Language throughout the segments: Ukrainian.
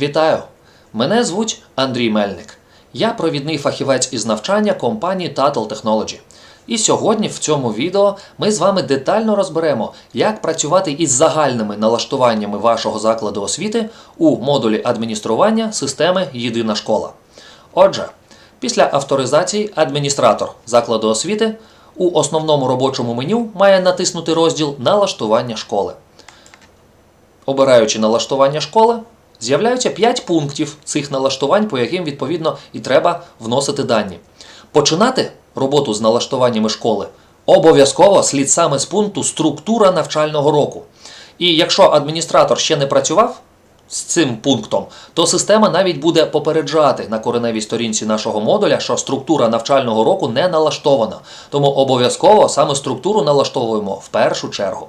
Вітаю! Мене звуть Андрій Мельник. Я провідний фахівець із навчання компанії Tuttle Technology. І сьогодні в цьому відео ми з вами детально розберемо, як працювати із загальними налаштуваннями вашого закладу освіти у модулі адміністрування системи Єдина школа. Отже, після авторизації адміністратор закладу освіти у основному робочому меню має натиснути розділ Налаштування школи. Обираючи налаштування школи, з'являються 5 пунктів цих налаштувань, по яким відповідно і треба вносити дані. Починати роботу з налаштуваннями школи обов'язково слід саме з пункту структура навчального року. І якщо адміністратор ще не працював з цим пунктом, то система навіть буде попереджати на кореневій сторінці нашого модуля, що структура навчального року не налаштована. Тому обов'язково саме структуру налаштовуємо в першу чергу.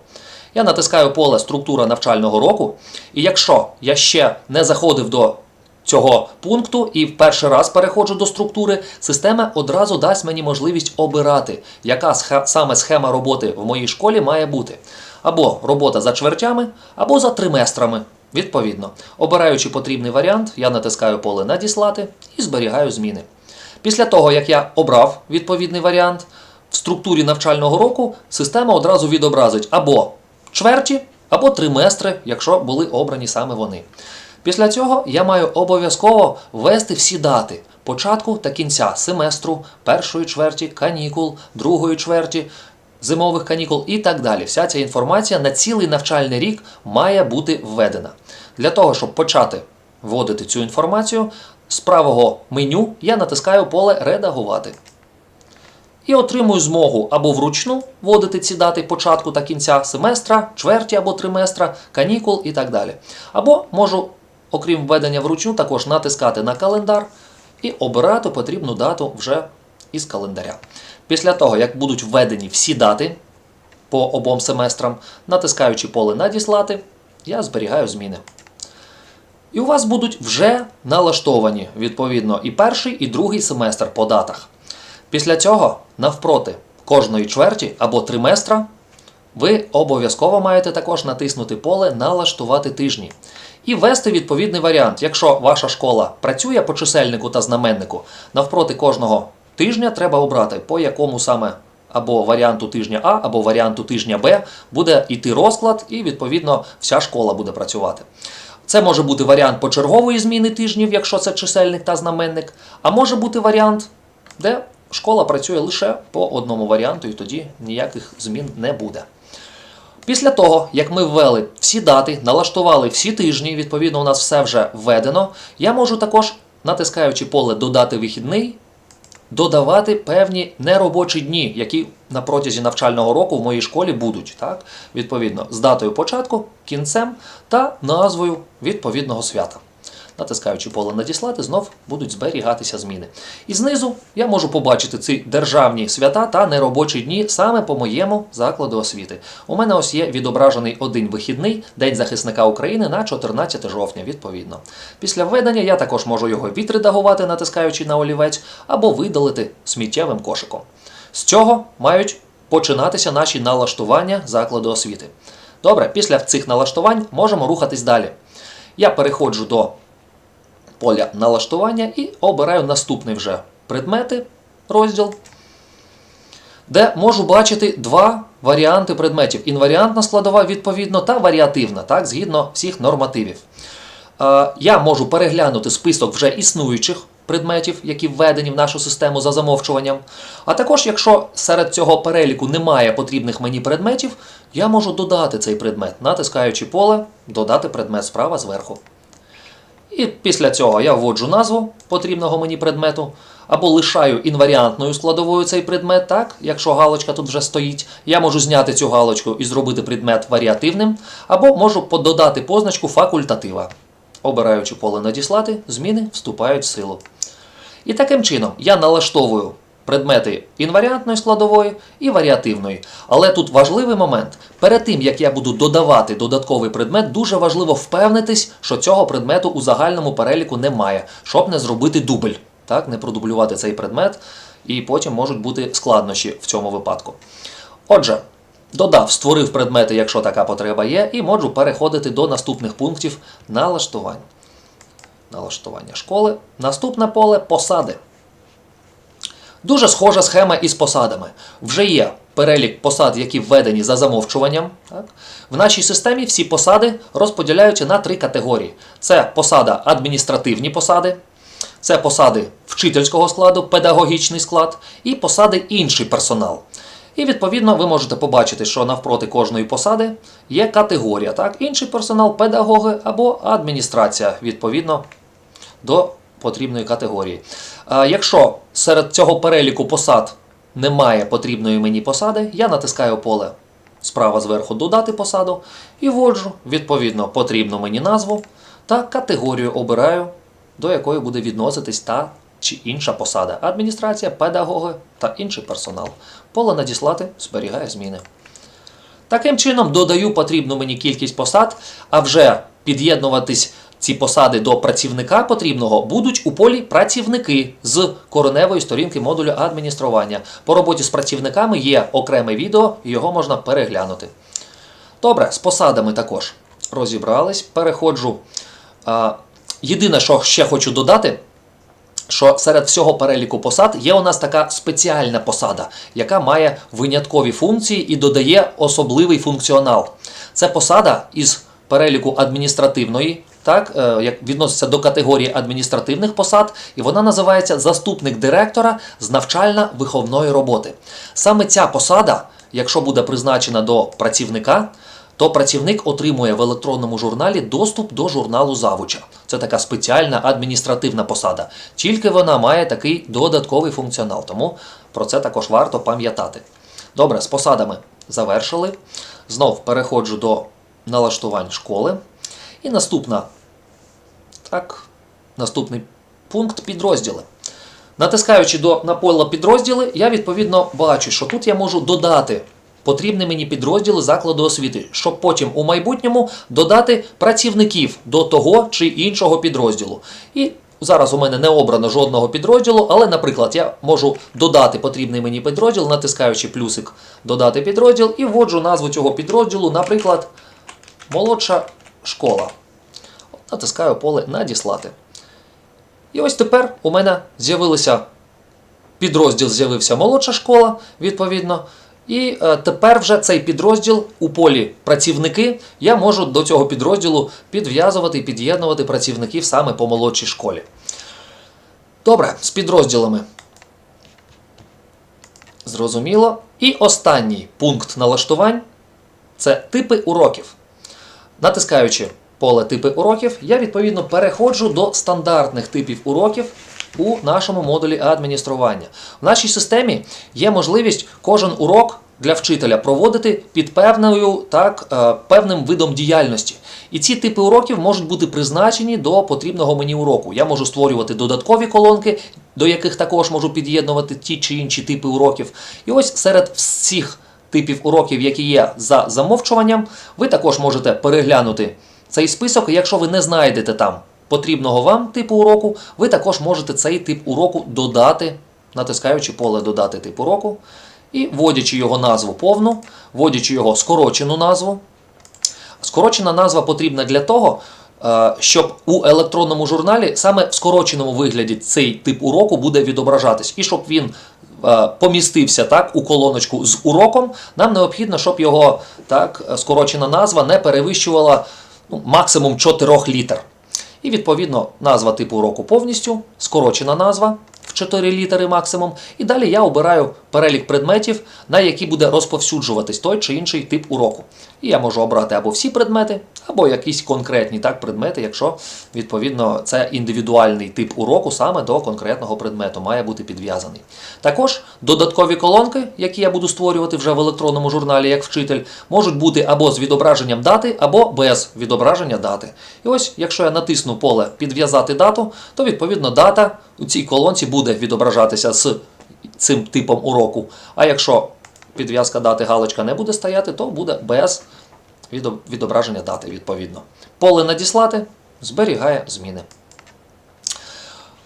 Я натискаю поле структура навчального року, і якщо я ще не заходив до цього пункту і в перший раз переходжу до структури, система одразу дасть мені можливість обирати, яка саме схема роботи в моїй школі має бути. Або робота за чвертями, або за триместрами. Відповідно, обираючи потрібний варіант, я натискаю поле Надіслати і зберігаю зміни. Після того, як я обрав відповідний варіант, в структурі навчального року система одразу відобразить або чверті, або триместри, якщо були обрані саме вони. Після цього я маю обов'язково ввести всі дати початку та кінця семестру, першої чверті, канікул, другої чверті, зимових канікул і так далі. Вся ця інформація на цілий навчальний рік має бути введена. Для того, щоб почати вводити цю інформацію, з правого меню я натискаю поле Редагувати. І отримую змогу або вручну вводити ці дати початку та кінця семестра, чверті або триместра, канікул і так далі. Або можу, окрім введення вручну, також натискати на календар і обирати потрібну дату вже із календаря. Після того, як будуть введені всі дати по обом семестрам, натискаючи поле Надіслати, я зберігаю зміни. І у вас будуть вже налаштовані відповідно і перший, і другий семестр по датах. Після цього, навпроти кожної чверті або триместра, ви обов'язково маєте також натиснути поле Налаштувати тижні і ввести відповідний варіант. Якщо ваша школа працює по чисельнику та знаменнику, навпроти кожного тижня треба обрати, по якому саме або варіанту тижня А, або варіанту тижня Б буде йти розклад, і відповідно вся школа буде працювати. Це може бути варіант почергової зміни тижнів, якщо це чисельник та знаменник, а може бути варіант, де школа працює лише по одному варіанту, і тоді ніяких змін не буде. Після того, як ми ввели всі дати, налаштували всі тижні, відповідно, у нас все вже введено, я можу також, натискаючи поле Додати вихідний, додавати певні неробочі дні, які на протязі навчального року в моїй школі будуть. Так? Відповідно, з датою початку, кінцем та назвою відповідного свята. Натискаючи поле Надіслати, знов будуть зберігатися зміни. І знизу я можу побачити ці державні свята та неробочі дні саме по моєму закладу освіти. У мене ось є відображений один вихідний День захисника України на 14 жовтня, відповідно. Після введення я також можу його відредагувати, натискаючи на олівець, або видалити сміттєвим кошиком. З цього мають починатися наші налаштування закладу освіти. Добре, після цих налаштувань можемо рухатись далі. Я переходжу до поля налаштування і обираю наступний вже предмети розділ, де можу бачити два варіанти предметів: інваріантна складова, відповідно, та варіативна, так, згідно всіх нормативів. Е, Я можу переглянути список вже існуючих предметів, які введені в нашу систему за замовчуванням. А також, якщо серед цього переліку немає потрібних мені предметів, я можу додати цей предмет, натискаючи поле Додати предмет справа зверху. І після цього я вводжу назву потрібного мені предмету, або лишаю інваріантною складовою цей предмет, так, якщо галочка тут вже стоїть, я можу зняти цю галочку і зробити предмет варіативним, або можу додати позначку факультатива. Обираючи поле надіслати, зміни вступають в силу. І таким чином я налаштовую предмети інваріантної складової і варіативної. Але тут важливий момент. Перед тим, як я буду додавати додатковий предмет, дуже важливо впевнитись, що цього предмету у загальному переліку немає, щоб не зробити дубль, так, не продублювати цей предмет, і потім можуть бути складнощі в цьому випадку. Отже, додав, створив предмети, якщо така потреба є, і можу переходити до наступних пунктів налаштувань. налаштування школи. Наступне поле посади. Дуже схожа схема із посадами. Вже є перелік посад, які введені за замовчуванням. Так? В нашій системі всі посади розподіляються на три категорії: це посада адміністративні посади, це посади вчительського складу, педагогічний склад і посади інший персонал. І відповідно ви можете побачити, що навпроти кожної посади є категорія, так? інший персонал, педагоги або адміністрація, відповідно до потрібної категорії. Якщо серед цього переліку посад немає потрібної мені посади, я натискаю поле справа зверху додати посаду і вводжу відповідно потрібну мені назву та категорію обираю, до якої буде відноситись та чи інша посада. Адміністрація, педагоги та інший персонал. Поле надіслати зберігає зміни. Таким чином додаю потрібну мені кількість посад, а вже під'єднуватись ці посади до працівника потрібного будуть у полі працівники з кореневої сторінки модулю адміністрування. По роботі з працівниками є окреме відео, його можна переглянути. Добре, з посадами також розібрались. Переходжу. Єдине, що ще хочу додати, що серед всього переліку посад є у нас така спеціальна посада, яка має виняткові функції і додає особливий функціонал. Це посада із переліку адміністративної, так, е, як відноситься до категорії адміністративних посад, і вона називається заступник директора з навчально-виховної роботи. Саме ця посада, якщо буде призначена до працівника, то працівник отримує в електронному журналі доступ до журналу завуча. Це така спеціальна адміністративна посада. Тільки вона має такий додатковий функціонал, тому про це також варто пам'ятати. Добре, з посадами завершили. Знов переходжу до налаштувань школи. І наступна, так, наступний пункт підрозділи. Натискаючи до, на поле підрозділи, я відповідно бачу, що тут я можу додати потрібні мені підрозділи закладу освіти, щоб потім у майбутньому додати працівників до того чи іншого підрозділу. І зараз у мене не обрано жодного підрозділу, але, наприклад, я можу додати потрібний мені підрозділ, натискаючи плюсик додати підрозділ і вводжу назву цього підрозділу, наприклад, молодша школа. Натискаю поле Надіслати. І ось тепер у мене з'явилися підрозділ з'явився молодша школа, відповідно. І е, тепер вже цей підрозділ у полі працівники я можу до цього підрозділу підв'язувати і під'єднувати працівників саме по молодшій школі. Добре, з підрозділами. Зрозуміло. І останній пункт налаштувань це типи уроків. Натискаючи поле типи уроків, я відповідно переходжу до стандартних типів уроків у нашому модулі адміністрування. В нашій системі є можливість кожен урок для вчителя проводити під певною так, е, певним видом діяльності. І ці типи уроків можуть бути призначені до потрібного мені уроку. Я можу створювати додаткові колонки, до яких також можу під'єднувати ті чи інші типи уроків. І ось серед всіх типів уроків, які є за замовчуванням, ви також можете переглянути цей список. Якщо ви не знайдете там потрібного вам типу уроку, ви також можете цей тип уроку додати, натискаючи поле Додати тип уроку і вводячи його назву повну, вводячи його скорочену назву. Скорочена назва потрібна для того, е, щоб у електронному журналі саме в скороченому вигляді цей тип уроку буде відображатись, і щоб він помістився так у колоночку з уроком, нам необхідно, щоб його так скорочена назва не перевищувала ну, максимум 4 літер. І відповідно назва типу уроку повністю, скорочена назва в 4 літери максимум. І далі я обираю перелік предметів, на які буде розповсюджуватись той чи інший тип уроку. І я можу обрати або всі предмети, або якісь конкретні так, предмети, якщо відповідно це індивідуальний тип уроку саме до конкретного предмету, має бути підв'язаний. Також додаткові колонки, які я буду створювати вже в електронному журналі як вчитель, можуть бути або з відображенням дати, або без відображення дати. І ось, якщо я натисну поле Підв'язати дату, то відповідно дата у цій колонці буде відображатися з цим типом уроку. А якщо підв'язка дати галочка не буде стояти, то буде без відображення дати, відповідно. Поле надіслати зберігає зміни.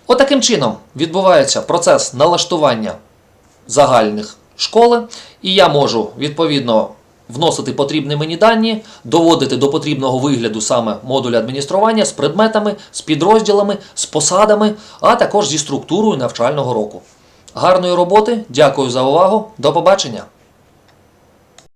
Отаким чином відбувається процес налаштування загальних школи, і я можу відповідно вносити потрібні мені дані, доводити до потрібного вигляду саме модуль адміністрування з предметами, з підрозділами, з посадами, а також зі структурою навчального року. Гарної роботи, дякую за увагу, до побачення!